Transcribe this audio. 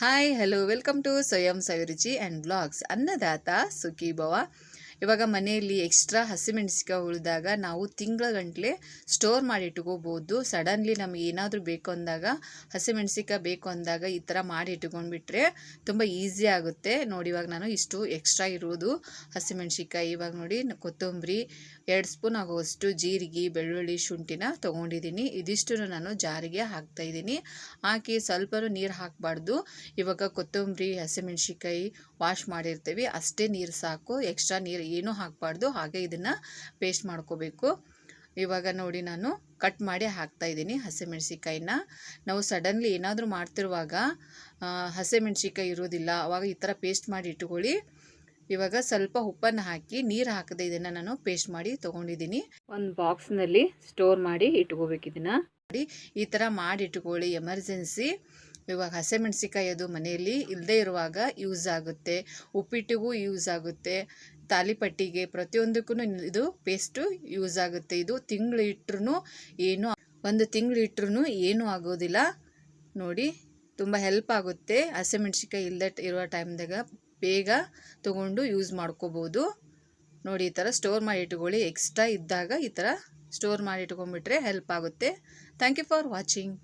Hi hello welcome to ಸ್ವಯಂ ಸವಿರುಚಿ and blogs ಅನ್ನದಾತ ಸುಖಿ ಭವ ಇವಾಗ ಮನೆಯಲ್ಲಿ ಎಕ್ಸ್ಟ್ರಾ ಹಸಿಮೆಣಸಿಕಾಯಿ ಉಳಿದಾಗ ನಾವು ತಿಂಗಳ ಗಂಟಲೆ ಸ್ಟೋರ್ ಮಾಡಿ ಇಟ್ಕೋಬೋದು. ಸಡನ್ಲಿ ನಮಗೆ ಏನಾದರೂ ಬೇಕು ಅಂದಾಗ ಹಸಿಮೆಣಸಿಕಾಯಿ ಬೇಕು ಅಂದಾಗ ಈ ಥರ ಮಾಡಿ ಇಟ್ಕೊಂಡ್ಬಿಟ್ರೆ ತುಂಬ ಈಸಿ ಆಗುತ್ತೆ. ನೋಡಿ ಇವಾಗ ನಾನು ಇಷ್ಟು ಎಕ್ಸ್ಟ್ರಾ ಇರೋದು ಹಸಿಮೆಣಸಿಕಾಯಿ ಇವಾಗ ನೋಡಿ ಕೊತ್ತಂಬರಿ, ಎರಡು ಸ್ಪೂನ್ ಆಗುವಷ್ಟು ಜೀರಿಗೆ, ಬೆಳ್ಳುಳ್ಳಿ, ಶುಂಠಿನ ತೊಗೊಂಡಿದ್ದೀನಿ. ಇದಿಷ್ಟು ನಾನು ಜಾರಿಗೆ ಹಾಕ್ತಾ ಇದ್ದೀನಿ. ಹಾಕಿ ಸ್ವಲ್ಪ ನೀರು ಹಾಕಬಾರ್ದು. ಇವಾಗ ಕೊತ್ತಂಬರಿ ಹಸಿಮೆಣಸಿಕಾಯಿ ವಾಶ್ ಮಾಡಿರ್ತೀವಿ. ಅಷ್ಟೇ ನೀರು ಸಾಕು. ಎಕ್ಸ್ಟ್ರಾ ನೀರು ಏನೂ ಹಾಕಬಾರ್ದು ಹಾಗೆ ಇದನ್ನು ಪೇಸ್ಟ್ ಮಾಡ್ಕೋಬೇಕು. ಇವಾಗ ನೋಡಿ ನಾನು ಕಟ್ ಮಾಡಿ ಹಾಕ್ತಾ ಇದ್ದೀನಿ ಹಸಿಮೆಣ್ಸಿಕಾಯಿನ ನಾವು ಸಡನ್ಲಿ ಏನಾದರೂ ಮಾಡ್ತಿರುವಾಗ ಹಸಿಮೆಣ್ಸಿಕಾಯಿ ಇರೋದಿಲ್ಲ ಅವಾಗ ಈ ಥರ ಪೇಸ್ಟ್ ಮಾಡಿ ಇಟ್ಕೊಳ್ಳಿ. ಇವಾಗ ಸ್ವಲ್ಪ ಉಪ್ಪನ್ನು ಹಾಕಿ ನೀರು ಹಾಕದೆ ಇದನ್ನು ನಾನು ಪೇಸ್ಟ್ ಮಾಡಿ ತೊಗೊಂಡಿದ್ದೀನಿ. ಒಂದು ಬಾಕ್ಸ್ನಲ್ಲಿ ಸ್ಟೋರ್ ಮಾಡಿ ಇಟ್ಕೋಬೇಕು ಇದನ್ನು. ಈ ಥರ ಮಾಡಿ ಇಟ್ಕೊಳ್ಳಿ ಎಮರ್ಜೆನ್ಸಿ ಇವಾಗ ಹಸಿಮೆಣ್ಸಿಕಾಯಿ ಅದು ಮನೆಯಲ್ಲಿ ಇಲ್ಲದೇ ಇರುವಾಗ ಯೂಸ್ ಆಗುತ್ತೆ. ಉಪ್ಪಿಟ್ಟಿಗೂ ಯೂಸ್ ಆಗುತ್ತೆ. ತಾಲಿಪಟ್ಟಿಗೆ ಪ್ರತಿಯೊಂದಕ್ಕೂ ಇದು ಪೇಸ್ಟು ಯೂಸ್ ಆಗುತ್ತೆ. ಇದು ತಿಂಗಳು ಇಟ್ಟರು ಏನು ಒಂದು ತಿಂಗಳು ಇಟ್ಟರು ಏನೂ ಆಗೋದಿಲ್ಲ. ನೋಡಿ, ತುಂಬ ಹೆಲ್ಪ್ ಆಗುತ್ತೆ. ಹಸಿಮೆಣ್ಸಿಕಾಯಿ ಇಲ್ಲದೆ ಇರುವ ಟೈಮ್ದಾಗ ಬೇಗ ತೊಗೊಂಡು ಯೂಸ್ ಮಾಡ್ಕೋಬೋದು. ನೋಡಿ, ಈ ಥರ ಸ್ಟೋರ್ ಮಾಡಿ ಇಟ್ಕೊಳ್ಳಿ. ಎಕ್ಸ್ಟ್ರಾ ಇದ್ದಾಗ ಈ ಥರ ಸ್ಟೋರ್ ಮಾಡಿ ಇಟ್ಕೊಂಡ್ಬಿಟ್ರೆ ಹೆಲ್ಪ್ ಆಗುತ್ತೆ. Thank you for watching